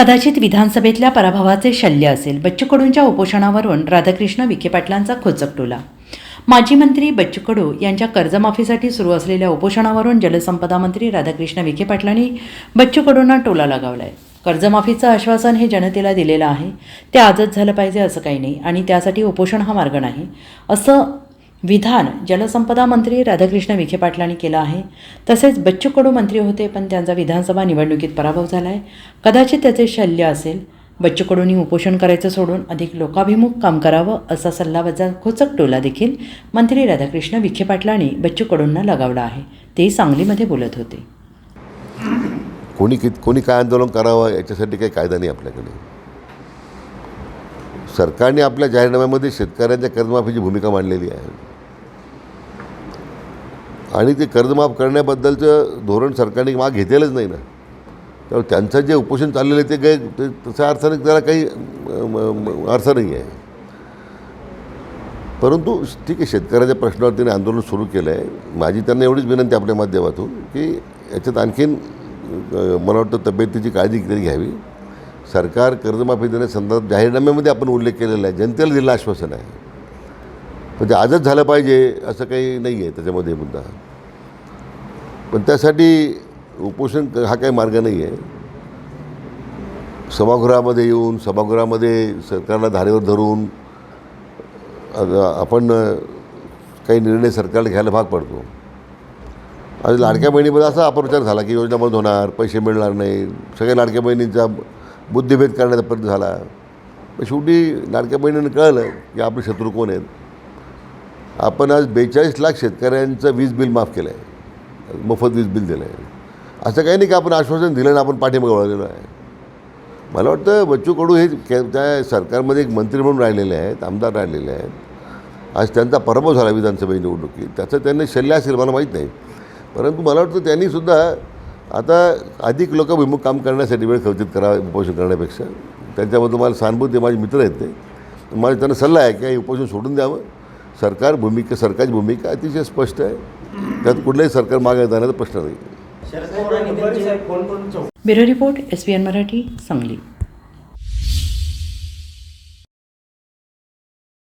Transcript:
कदाचित विधानसभेतल्या पराभवाचे शल्य असेल. बच्चू कडूंच्या उपोषणावरून राधाकृष्ण विखे पाटलांचा खोचक टोला. माजी मंत्री बच्चू कडू यांच्या कर्जमाफीसाठी सुरू असलेल्या उपोषणावरून जलसंपदा मंत्री राधाकृष्ण विखे पाटलांनी बच्चू कडूंना टोला लगावलाय. कर्जमाफीचं आश्वासन हे जनतेला दिलेलं आहे. ते आजच झालं पाहिजे असं काही नाही आणि त्यासाठी उपोषण हा मार्ग नाही. असं विधान जलसंपदा मंत्री राधाकृष्ण विखे पाटलांनी केलं आहे. तसेच बच्चू कडू मंत्री होते पण त्यांचा विधानसभा निवडणुकीत पराभव झाला आहे कदाचित त्याचे शल्य असेल. बच्चू कडूंनी उपोषण करायचं सोडून अधिक लोकाभिमुख काम करावं असा सल्लावजा खोचक टोला देखील मंत्री राधाकृष्ण विखे पाटलांनी बच्चू कडूंना लगावला आहे. ते सांगलीमध्ये बोलत होते. कोणी कित कोणी काय आंदोलन करावं याच्यासाठी काही कायदा नाही आपल्याकडे. सरकारने आपल्या जाहीरनाम्यामध्ये शेतकऱ्यांच्या कर्जमाफीची भूमिका मांडलेली आहे. आणि ते कर्जमाफ करण्याबद्दलचं धोरण सरकारने माग घेतलेलंच नाही ना. त्यामुळे त्यांचं जे उपोषण चाललेलं आहे ते काही ते तशा अर्थाने त्याला काही म- अर्थ नाही आहे. परंतु ठीक आहे शेतकऱ्याच्या प्रश्नावर त्यांनी आंदोलन सुरू केलं आहे माझी त्यांना एवढीच विनंती आपल्या माध्यमातून की याच्यात आणखीन मला वाटतं तब्येतीची काळजी तरी घ्यावी. सरकार कर्जमाफी देण्यासंदर्भात जाहीरनाम्यामध्ये आपण उल्लेख केलेला आहे. जनतेला दिलेलं आश्वासन आहे. पण ते आजच झालं पाहिजे असं काही नाही आहे त्याच्यामध्ये मुद्दा. पण त्यासाठी उपोषण हा काही मार्ग नाही आहे सभागृहामध्ये येऊन सभागृहामध्ये सरकारला धारेवर धरून आपण काही निर्णय सरकारला घ्यायला भाग पडतो. आणि लाडक्या बहिणीमध्ये असा अपप्रचार झाला की योजना बंद होणार पैसे मिळणार नाही सगळ्या लाडक्या बहिणींचा बुद्धिभेद करण्याचा प्रयत्न झाला. पण शेवटी लाडक्या बहिणीनं कळलं की आपले शत्रू कोण आहेत? आपण आज बेचाळीस लाख शेतकऱ्यांचं वीज बिल माफ केलं आहे मोफत वीज बिल दिलं आहे असं काही नाही की आपण आश्वासन दिलं ना आपण पाठिंबा वळलेलो आहे. मला वाटतं बच्चू कडू हे के- त्या सरकारमध्ये एक मंत्री म्हणून राहिलेले आहेत आमदार राहिलेले आहेत. आज त्यांचा पराभव झाला विधानसभा निवडणुकीत. त्याचं त्यांनी शल्य असेल मला माहीत नाही. परंतु मला वाटतं त्यांनीसुद्धा आता अधिक लोक विमुख काम करण्यासाठी वेळ खर्चित करा उपोषण करण्यापेक्षा. त्यांच्याबद्दल मला सहानुभूती माझे मित्र आहेत ते. माझा त्यांना सल्ला आहे की उपोषण सोडून द्यावं. सरकार भूमिका सरकारची भूमिका अतिशय स्पष्ट आहे. त्यात कुठलंही सरकार मागे जाण्याचा प्रश्न नाही. Bureau report S P N Marathi Sangli.